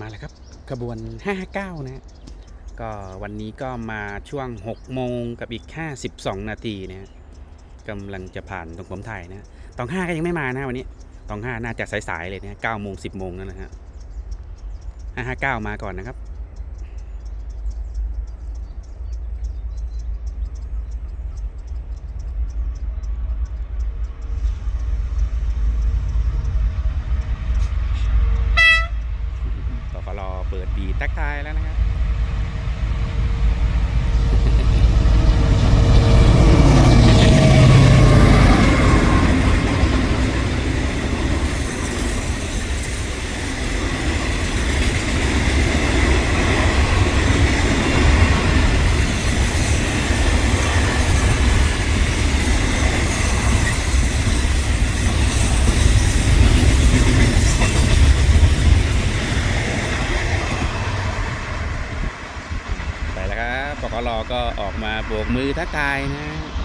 มาแล้วครับขบวน 559 นะก็วันนี้ก็มาช่วง 6 โมงกับอีก5 12นาทีนะกำลังจะผ่านตรงผมไทยนะตอง5ก็ยังไม่มานะวันนี้ตอง5น่าจะสายๆเลยนะ9โมง 10 โมงนั่นนะฮะ559 มาก่อนนะครับ ก็ขอรอ เปิดบีทักทายแล้วนะครับ ล้วครับปกรก็ออกมาโบกมือทักทายนะ